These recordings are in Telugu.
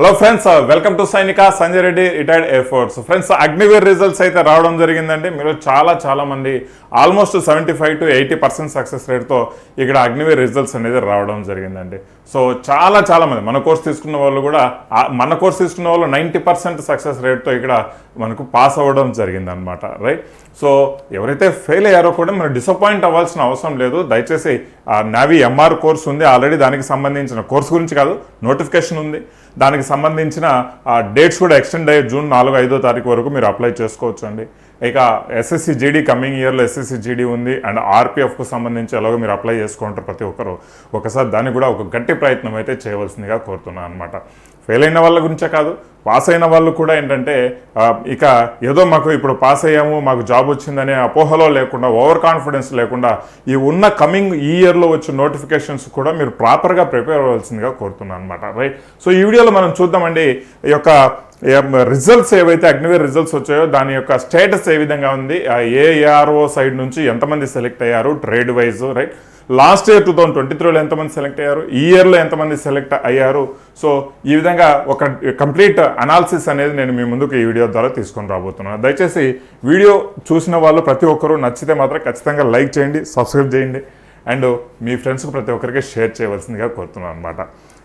Hello friends welcome to Sainika Sanjay Reddy retired air force friends Agniveer results అయితే రావడం జరిగిందండి. మీరు చాలా చాలా మంది almost seventy five to eighty percent success రేట్తో ఇక్కడ అగ్నివీర్ రిజల్ట్స్ అనేది రావడం జరిగిందండి. సో చాలా చాలా మంది మన కోర్స్ తీసుకున్న వాళ్ళు కూడా మన కోర్స్ తీసుకున్న వాళ్ళు నైంటీ పర్సెంట్ సక్సెస్ రేట్తో ఇక్కడ మనకు పాస్ అవ్వడం జరిగింది అనమాట రైట్ సో ఎవరైతే ఫెయిల్ అయ్యారో కూడా మీరు డిసప్పాయింట్ అవ్వాల్సిన అవసరం లేదు. దయచేసి ఆ నావీ ఎంఆర్ కోర్స్ ఉంది. ఆల్రెడీ దానికి సంబంధించిన కోర్స్ గురించి కాదు నోటిఫికేషన్ ఉంది. దానికి సంబంధించిన డేట్స్ కూడా ఎక్స్టెండ్ అయ్యే జూన్ నాలుగు ఐదో తారీఖు వరకు మీరు అప్లై చేసుకోవచ్చు అండి ఇక ఎస్ఎస్సి జీడీ కమింగ్ ఇయర్లో ఎస్ఎస్సి జీడీ ఉంది అండ్ ఆర్పిఎఫ్కు సంబంధించి ఎలాగో మీరు అప్లై చేసుకుంటారు ప్రతి ఒక్కరు. ఒకసారి దాన్ని కూడా ఒక గట్టి ప్రయత్నం అయితే చేయవలసిందిగా కోరుతున్నాను అనమాట ఫెయిల్ అయిన వాళ్ళ గురించే కాదు పాస్ అయిన వాళ్ళు కూడా ఏంటంటే ఇక ఏదో మాకు ఇప్పుడు పాస్ అయ్యాము మాకు జాబ్ వచ్చిందనే అపోహలో లేకుండా ఓవర్ కాన్ఫిడెన్స్ లేకుండా ఈ ఉన్న కమింగ్ ఈ ఇయర్లో వచ్చే నోటిఫికేషన్స్ కూడా మీరు ప్రాపర్గా ప్రిపేర్ అవ్వాల్సిందిగా కోరుతున్నాను అనమాట రైట్ సో ఈ వీడియోలో మనం చూద్దామండి ఈ యొక్క రిజల్ట్స్ ఏవైతే అగ్నివేర్ రిజల్ట్స్ వచ్చాయో దాని యొక్క స్టేటస్ ఏ విధంగా ఉంది ఏఆర్ఓ సైడ్ నుంచి ఎంతమంది సెలెక్ట్ అయ్యారు trade wise right last year two thousand twenty త్రీలో ఎంతమంది సెలెక్ట్ అయ్యారు? ఈ ఇయర్లో ఎంతమంది సెలెక్ట్ అయ్యారు? సో ఈ విధంగా ఒక కంప్లీట్ అనాలిసిస్ అనేది నేను మీ ముందుకు ఈ వీడియో ద్వారా తీసుకొని రాబోతున్నాను. దయచేసి వీడియో చూసిన వాళ్ళు ప్రతి ఒక్కరూ నచ్చితే మాత్రం ఖచ్చితంగా లైక్ చేయండి సబ్స్క్రైబ్ చేయండి అండ్ మీ ఫ్రెండ్స్కి ప్రతి ఒక్కరికి షేర్ చేయవలసిందిగా కోరుతున్నాను అనమాట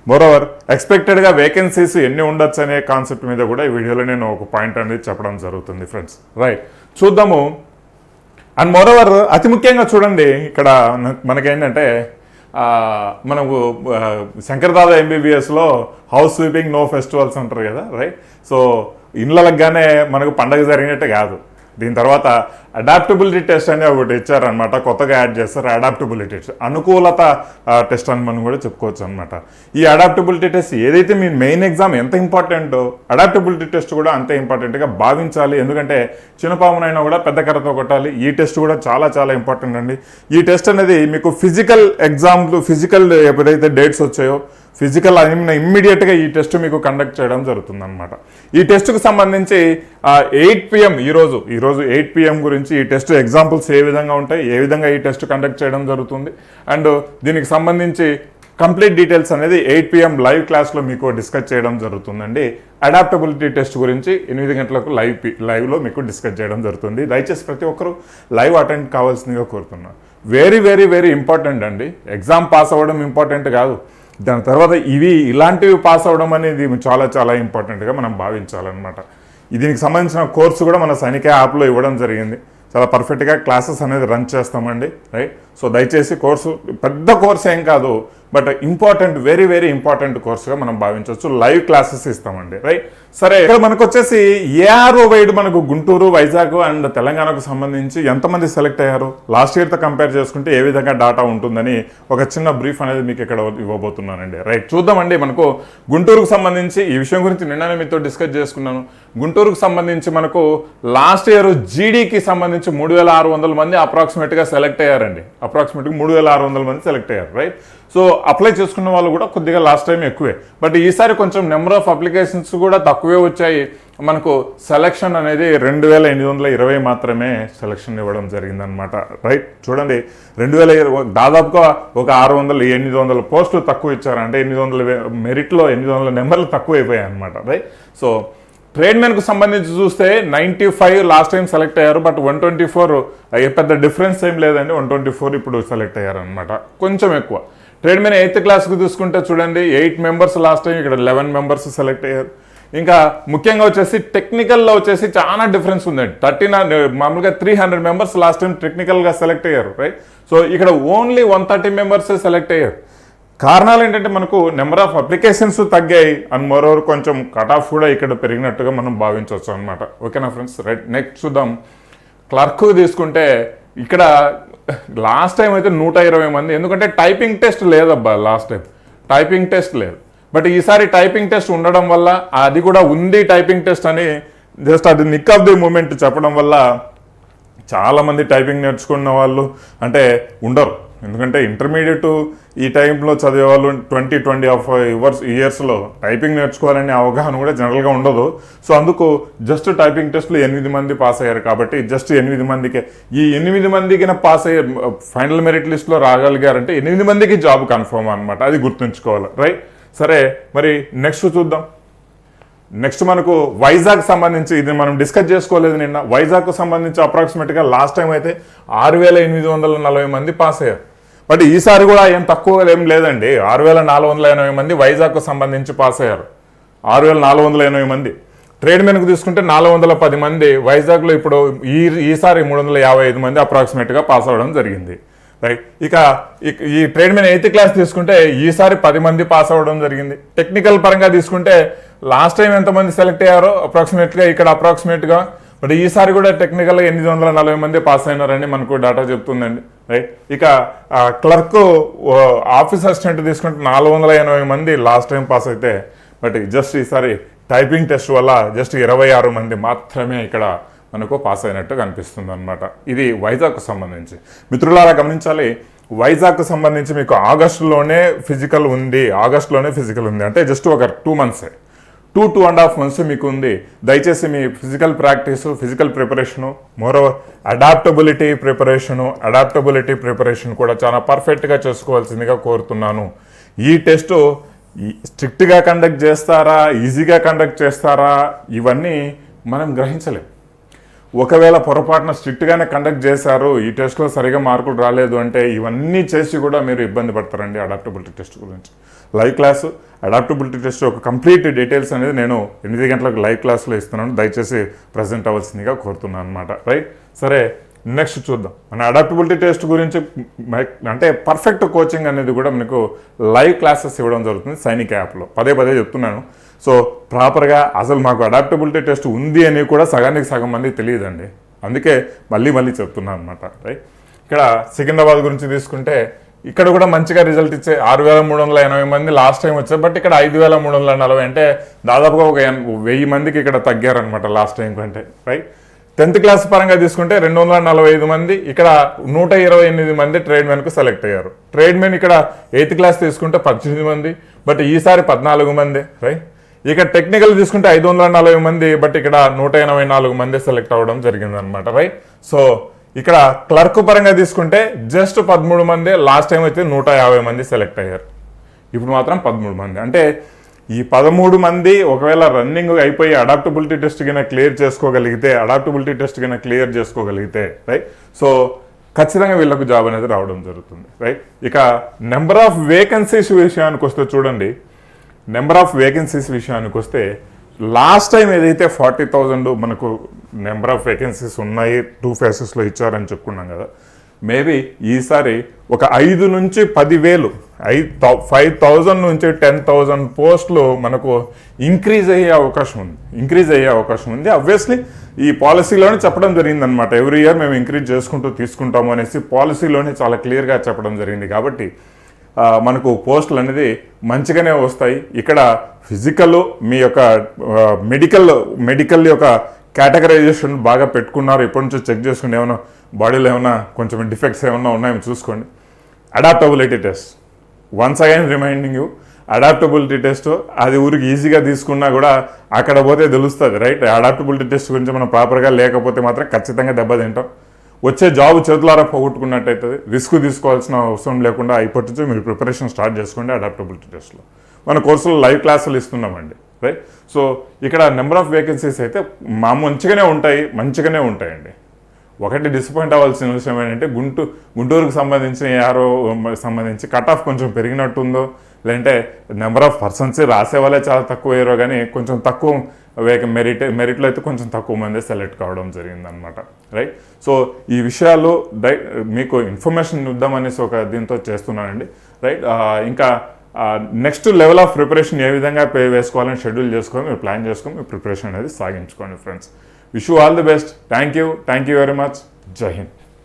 మోరోవర్ ఎక్స్పెక్టెడ్గా వేకెన్సీస్ ఎన్ని ఉండొచ్చు అనే కాన్సెప్ట్ మీద కూడా ఈ వీడియోలో నేను ఒక పాయింట్ అనేది చెప్పడం జరుగుతుంది ఫ్రెండ్స్ రైట్ చూద్దాము. అండ్ మోరోవర్ అతి ముఖ్యంగా చూడండి ఇక్కడ మనకేంటంటే మనకు శంకరదాద ఎంబీబీఎస్లో హౌస్ స్వీపింగ్ నో ఫెస్టివల్స్ అంటారు కదా రైట్ సో ఇళ్ళలగానే మనకు పండగ జరిగినట్టే కాదు. దీని తర్వాత అడాప్టబిలిటీ టెస్ట్ అని ఒకటి ఇచ్చారనమాట కొత్తగా యాడ్ చేస్తారు. అడాప్టబిలిటీ టెస్ట్ అనుకూలత టెస్ట్ అని మనం కూడా చెప్పుకోవచ్చు అనమాట ఈ అడాప్టబిలిటీ టెస్ట్ ఏదైతే మీ మెయిన్ ఎగ్జామ్ ఎంత ఇంపార్టెంటో అడాప్టబిలిటీ టెస్ట్ కూడా అంతే ఇంపార్టెంట్గా భావించాలి. ఎందుకంటే చిన్నపామునైనా కూడా పెద్ద కర్రతో కొట్టాలి. ఈ టెస్ట్ కూడా చాలా చాలా ఇంపార్టెంట్ అండి. ఈ టెస్ట్ అనేది మీకు ఫిజికల్ ఎగ్జామ్లు ఫిజికల్ ఎప్పుడైతే డేట్స్ వచ్చాయో ఫిజికల్ ఇమ్మీడియట్గా ఈ టెస్ట్ మీకు కండక్ట్ చేయడం జరుగుతుందన్నమాట. ఈ టెస్ట్కు సంబంధించి ఎయిట్ పిఎం ఈరోజు ఈరోజు ఎయిట్ పిఎం గురించి ఈ టెస్ట్ ఎగ్జాంపుల్స్ ఏ విధంగా ఉంటాయి ఏ విధంగా ఈ టెస్ట్ కండక్ట్ చేయడం జరుగుతుంది అండ్ దీనికి సంబంధించి కంప్లీట్ డీటెయిల్స్ అనేది ఎయిట్ పిఎం లైవ్ క్లాస్లో మీకు డిస్కస్ చేయడం జరుగుతుందండి. అడాప్టబిలిటీ టెస్ట్ గురించి ఎనిమిది గంటలకు లైవ్ లైవ్లో మీకు డిస్కస్ చేయడం జరుగుతుంది. దయచేసి ప్రతి ఒక్కరూ లైవ్ అటెండ్ కావాల్సిందిగా కోరుతున్నాను వెరీ వెరీ వెరీ ఇంపార్టెంట్ అండి. ఎగ్జామ్ పాస్ అవ్వడం ఇంపార్టెంట్ కాదు. దాని తర్వాత ఇవి ఇలాంటివి పాస్ అవ్వడం అనేది చాలా చాలా ఇంపార్టెంట్గా మనం భావించాలన్నమాట. దీనికి సంబంధించిన కోర్సు కూడా మన సైనిక యాప్లో ఇవ్వడం జరిగింది. చాలా పర్ఫెక్ట్గా క్లాసెస్ అనేది రన్ చేస్తామండి రైట్ సో దయచేసి కోర్సు పెద్ద కోర్స్ ఏం కాదు but important very very important కోర్సుగా మనం భావించవచ్చు. లైవ్ క్లాసెస్ ఇస్తామండి రైట్? సరే ఇక్కడ మనకు వచ్చేసి ఏఆర్ఓ వైడ్ మనకు గుంటూరు వైజాగ్ అండ్ తెలంగాణకు సంబంధించి ఎంతమంది సెలెక్ట్ అయ్యారు? లాస్ట్ ఇయర్తో కంపేర్ చేసుకుంటే ఏ విధంగా డాటా ఉంటుందని ఒక చిన్న బ్రీఫ్ అనేది మీకు ఇక్కడ ఇవ్వబోతున్నానండి రైట్? చూద్దామండి మనకు గుంటూరుకు సంబంధించి ఈ విషయం గురించి నిన్ననే మీతో డిస్కస్ చేసుకున్నాను. గుంటూరుకు సంబంధించి మనకు లాస్ట్ ఇయర్ జీడీకి సంబంధించి మూడు వేల ఆరు వందల మంది అప్రాక్సిమేట్గా సెలెక్ట్ అయ్యారండి. అప్రాక్సిమేట్గా మూడు వేల ఆరు వందల మంది సెలెక్ట్ అయ్యారు రైట్ సో అప్లై చేసుకున్న వాళ్ళు కూడా కొద్దిగా లాస్ట్ టైం ఎక్కువే. బట్ ఈసారి కొంచెం నెంబర్ ఆఫ్ అప్లికేషన్స్ కూడా తక్కువే వచ్చాయి. మనకు సెలక్షన్ అనేది రెండు వేల ఎనిమిది వందల ఇరవై మాత్రమే సెలక్షన్ ఇవ్వడం జరిగిందనమాట రైట్ చూడండి రెండు వేల ఇరవై దాదాపుగా ఒక ఆరు వందలు ఎనిమిది వందల పోస్టులు తక్కువ ఇచ్చారు. అంటే ఎనిమిది వందల మెరిట్లో ఎనిమిది వందల నెంబర్లు తక్కువ అయిపోయాయి అనమాట రైట్ సో ట్రేడ్మెన్కు సంబంధించి చూస్తే ninety five last time select అయ్యారు బట్ వన్ ట్వంటీ ఫోర్ పెద్ద డిఫరెన్స్ ఏం లేదండి. వన్ ట్వంటీ ఫోర్ ఇప్పుడు సెలెక్ట్ అయ్యారనమాట కొంచెం ఎక్కువ. ట్రేడ్మెన్ ఎయిత్ క్లాస్కి చూసుకుంటే చూడండి ఎయిట్ మెంబర్స్ లాస్ట్ టైం ఇక్కడ లెవెన్ మెంబర్స్ సెలెక్ట్ అయ్యారు. ఇంకా ముఖ్యంగా వచ్చేసి టెక్నికల్లో వచ్చేసి చాలా డిఫరెన్స్ ఉందండి. థర్టీన్ మామూలుగా three hundred members last time టెక్నికల్గా సెలెక్ట్ అయ్యారు రైట్ సో ఇక్కడ only one thirty members select అయ్యారు. కారణాలు ఏంటంటే మనకు నెంబర్ ఆఫ్ అప్లికేషన్స్ తగ్గాయి అండ్ మరోవర్ కొంచెం కట్ ఆఫ్ కూడా ఇక్కడ పెరిగినట్టుగా మనం భావించవచ్చు అనమాట ఓకేనా ఫ్రెండ్స్? రైట్ నెక్స్ట్ చూద్దాం. క్లర్క్ తీసుకుంటే ఇక్కడ లాస్ట్ టైం అయితే నూట ఇరవై మంది ఎందుకంటే టైపింగ్ టెస్ట్ లేదబ్బా లాస్ట్ టైం. టైపింగ్ టెస్ట్ లేదు. బట్ ఈసారి టైపింగ్ టెస్ట్ ఉండడం వల్ల అది కూడా ఉంది టైపింగ్ టెస్ట్ అని జస్ట్ అది నిక్ ఆఫ్ ది మూమెంట్ చెప్పడం వల్ల చాలా మంది టైపింగ్ నేర్చుకున్న వాళ్ళు అంటే ఉండరు. ఎందుకంటే ఇంటర్మీడియట్ ఈ టైంలో చదివే వాళ్ళు ట్వంటీ ట్వంటీ ఆఫ్ ఇయర్స్ ఇయర్స్లో టైపింగ్ నేర్చుకోవాలనే అవగాహన కూడా జనరల్గా ఉండదు. సో అందుకు జస్ట్ టైపింగ్ టెస్ట్లో ఎనిమిది మంది పాస్ అయ్యారు కాబట్టి జస్ట్ ఎనిమిది మందికే ఈ ఎనిమిది మందికి పాస్ అయ్యే ఫైనల్ మెరిట్ లిస్ట్లో రాగలిగారంటే ఎనిమిది మందికి జాబ్ కన్ఫర్మ్ అనమాట అది గుర్తుంచుకోవాలి. రైట్ సరే మరి నెక్స్ట్ చూద్దాం. నెక్స్ట్ మనకు వైజాగ్ సంబంధించి ఇది మనం డిస్కస్ చేసుకోలేదు నిన్న. వైజాగ్ సంబంధించి అప్రాక్సిమేట్గా లాస్ట్ టైం అయితే ఆరు వేల ఎనిమిది వందల నలభై మంది పాస్ అయ్యారు. బట్ ఈసారి కూడా ఏం తక్కువ ఏం లేదండి. ఆరు వేల నాలుగు వందల ఎనభై మంది వైజాగ్కు సంబంధించి పాస్ అయ్యారు. ఆరు వేల నాలుగు వందల ఎనభై మంది. ట్రేడ్ మెన్కు తీసుకుంటే నాలుగు వందల పది మంది. వైజాగ్లో ఇప్పుడు ఈ ఈసారి మూడు వందల యాభై ఐదు మంది అప్రాక్సిమేట్గా పాస్ అవ్వడం జరిగింది. రైట్ ఇక ఈ ట్రేడ్ మీద ఎయిత్ క్లాస్ తీసుకుంటే ఈసారి పది మంది పాస్ అవ్వడం జరిగింది. టెక్నికల్ పరంగా తీసుకుంటే లాస్ట్ టైం ఎంతమంది సెలెక్ట్ అయ్యారో అప్రాక్సిమేట్గా ఇక్కడ అప్రాక్సిమేట్గా బట్ ఈసారి కూడా టెక్నికల్గా ఎనిమిది వందల నలభై మంది పాస్ అయినారని మనకు డేటా చెప్తుందండి. రైట్ ఇక క్లర్క్ ఆఫీస్ అసిస్టెంట్ తీసుకుంటే నాలుగు వందల ఎనభై మంది లాస్ట్ టైం పాస్ అయితే బట్ జస్ట్ ఈసారి టైపింగ్ టెస్ట్ వల్ల జస్ట్ ఇరవై ఆరు మంది మాత్రమే ఇక్కడ మనకు పాస్ అయినట్టు కనిపిస్తుంది అనమాట ఇది వైజాగ్కు సంబంధించి. మిత్రులారా గమనించాలి వైజాగ్కు సంబంధించి మీకు ఆగస్టులోనే ఫిజికల్ ఉంది ఆగస్టులోనే ఫిజికల్ ఉంది. అంటే జస్ట్ ఒక two మంత్సే two two and half months మీకు ఉంది దయచేసి మీ physical practice physical preparation moreover adaptability preparation adaptability preparation కూడా చాలా పర్ఫెక్ట్గా చేసుకోవాల్సిందిగా కోరుతున్నాను. ఈ టెస్టు స్ట్రిక్ట్గా కండక్ట్ చేస్తారా ఈజీగా కండక్ట్ చేస్తారా ఇవన్నీ మనం గ్రహించలేం. ఒకవేళ పొరపాటున స్ట్రిక్ట్గానే కండక్ట్ చేశారు ఈ టెస్ట్లో సరిగా మార్కులు రాలేదు అంటే ఇవన్నీ చేసి కూడా మీరు ఇబ్బంది పడతారండి అడాప్టబిలిటీ టెస్ట్ గురించి. లైవ్ క్లాసు అడాప్టబిలిటీ టెస్ట్ ఒక కంప్లీట్ డీటెయిల్స్ అనేది నేను ఎనిమిది గంటలకు లైవ్ క్లాస్లో ఇస్తున్నాను. దయచేసి ప్రజెంట్ అవ్వాల్సిందిగా కోరుతున్నాను అనమాట రైట్ సరే నెక్స్ట్ చూద్దాం. మన అడాప్టబిలిటీ టెస్ట్ గురించి అంటే పర్ఫెక్ట్ కోచింగ్ అనేది కూడా మనకు లైవ్ క్లాసెస్ ఇవ్వడం జరుగుతుంది సైనిక్ యాప్లో పదే పదే చెప్తున్నాను. సో ప్రాపర్గా అసలు మాకు అడాప్టబిలిటీ టెస్ట్ ఉంది అని కూడా సగానికి సగం మంది తెలియదండి. అందుకే మళ్ళీ మళ్ళీ చెప్తున్నాను అనమాట రైట్ ఇక్కడ సికింద్రాబాద్ గురించి తీసుకుంటే ఇక్కడ కూడా మంచిగా రిజల్ట్ ఇచ్చే ఆరు వేల మూడు వందల ఎనభై మంది లాస్ట్ టైం వచ్చారు. బట్ ఇక్కడ ఐదు వేల మూడు వందల నలభై అంటే దాదాపుగా ఒక వెయ్యి మందికి ఇక్కడ తగ్గారనమాట లాస్ట్ టైం కంటే రైట్ టెన్త్ క్లాస్ పరంగా తీసుకుంటే రెండు వందల నలభై ఐదు మంది ఇక్కడ నూట ఇరవై ఎనిమిది మంది ట్రేడ్మెన్కు సెలెక్ట్ అయ్యారు. ట్రేడ్మెన్ ఇక్కడ ఎయిత్ క్లాస్ తీసుకుంటే పద్దెనిమిది మంది బట్ ఈసారి పద్నాలుగు మంది రైట్ ఇక టెక్నికల్ తీసుకుంటే ఐదు వందల నలభై మంది బట్ ఇక్కడ నూట ఎనభై నాలుగు మంది సెలెక్ట్ అవ్వడం జరిగిందనమాట రైట్ సో ఇక్కడ క్లర్క్ పరంగా తీసుకుంటే జస్ట్ పదమూడు మంది లాస్ట్ టైం అయితే నూట యాభై మంది సెలెక్ట్ అయ్యారు. ఇప్పుడు మాత్రం పదమూడు మంది. అంటే ఈ పదమూడు మంది ఒకవేళ రన్నింగ్ అయిపోయి అడాప్టబిలిటీ టెస్ట్ కింద క్లియర్ చేసుకోగలిగితే అడాప్టబిలిటీ టెస్ట్ కింద క్లియర్ చేసుకోగలిగితే రైట్ సో ఖచ్చితంగా వీళ్ళకు జాబ్ అనేది రావడం జరుగుతుంది రైట్ ఇక నెంబర్ ఆఫ్ వేకెన్సీస్ విషయానికి వస్తే చూడండి. నెంబర్ ఆఫ్ వేకెన్సీస్ విషయానికి వస్తే లాస్ట్ టైం ఏదైతే ఫార్టీ థౌజండ్ మనకు నెంబర్ ఆఫ్ వేకెన్సీస్ ఉన్నాయి టూ ఫేసెస్లో ఇచ్చారని చెప్పుకున్నాం కదా. మేబీ ఈసారి ఒక ఐదు నుంచి పదివేలు ఐదు ఫైవ్ థౌజండ్ నుంచి టెన్ థౌజండ్ పోస్టులు మనకు ఇంక్రీజ్ అయ్యే అవకాశం ఉంది. ఇంక్రీజ్ అయ్యే అవకాశం ఉంది. అబ్వియస్లీ ఈ పాలసీలోనే చెప్పడం జరిగింది అనమాట ఎవ్రీ ఇయర్ మేము ఇంక్రీజ్ చేసుకుంటూ తీసుకుంటాము అనేసి పాలసీలోనే చాలా క్లియర్గా చెప్పడం జరిగింది. కాబట్టి మనకు పోస్టులు అనేది మంచిగానే వస్తాయి. ఇక్కడ ఫిజికల్ మీ యొక్క మెడికల్ మెడికల్ యొక్క కేటగరైజేషన్ బాగా పెట్టుకున్నారు. ఇప్పటి నుంచో చెక్ చేసుకుని ఏమైనా బాడీలో ఏమైనా కొంచెం డిఫెక్ట్స్ ఏమైనా ఉన్నాయో చూసుకోండి. Adaptability test once again reminding you adaptability test అది ఊరికి ఈజీగా తీసుకున్నా కూడా అక్కడ పోతే తెలుస్తుంది రైట్ అడాప్టబిలిటీ టెస్ట్ గురించి మనం ప్రాపర్గా లేకపోతే మాత్రం ఖచ్చితంగా దెబ్బతింటాం వచ్చే జాబ్ చేతులారా పోగొట్టుకున్నట్టయితే రిస్క్ తీసుకోవాల్సిన అవసరం లేకుండా ఇప్పటి నుంచి మీరు ప్రిపరేషన్ స్టార్ట్ చేసుకోండి అడాప్టబిలిటీ టెస్ట్లో మన కోర్సులో లైవ్ క్లాసులు ఇస్తున్నామండి రైట్ సో ఇక్కడ నెంబర్ ఆఫ్ వేకెన్సీస్ అయితే మా మంచిగానే ఉంటాయి మంచిగానే ఉంటాయండి. ఒకటి డిసప్పాయింట్ అవ్వాల్సిన విషయం ఏంటంటే గుంటూరు గుంటూరుకు సంబంధించిన యారో సంబంధించి కట్ ఆఫ్ కొంచెం పెరిగినట్టుందో లేదంటే నెంబర్ ఆఫ్ పర్సన్స్ రాసే వాళ్ళే చాలా తక్కువ అయ్యారో కానీ కొంచెం తక్కువ వేగ మెరిట్ మెరిట్లో అయితే కొంచెం తక్కువ మంది సెలెక్ట్ కావడం జరిగిందనమాట రైట్ సో ఈ విషయాలు డై మీకు ఇన్ఫర్మేషన్ ఇద్దామనేసి ఒక దీంతో చేస్తున్నానండి. రైట్ ఇంకా నెక్స్ట్ లెవెల్ ఆఫ్ ప్రిపరేషన్ ఏ విధంగా పే వేసుకోవాలని షెడ్యూల్ చేసుకొని మీరు ప్లాన్ చేసుకొని మీ ప్రిపరేషన్ అనేది సాగించుకోండి friends Wish you all the best. Thank you. Thank you very much. Jai Hind.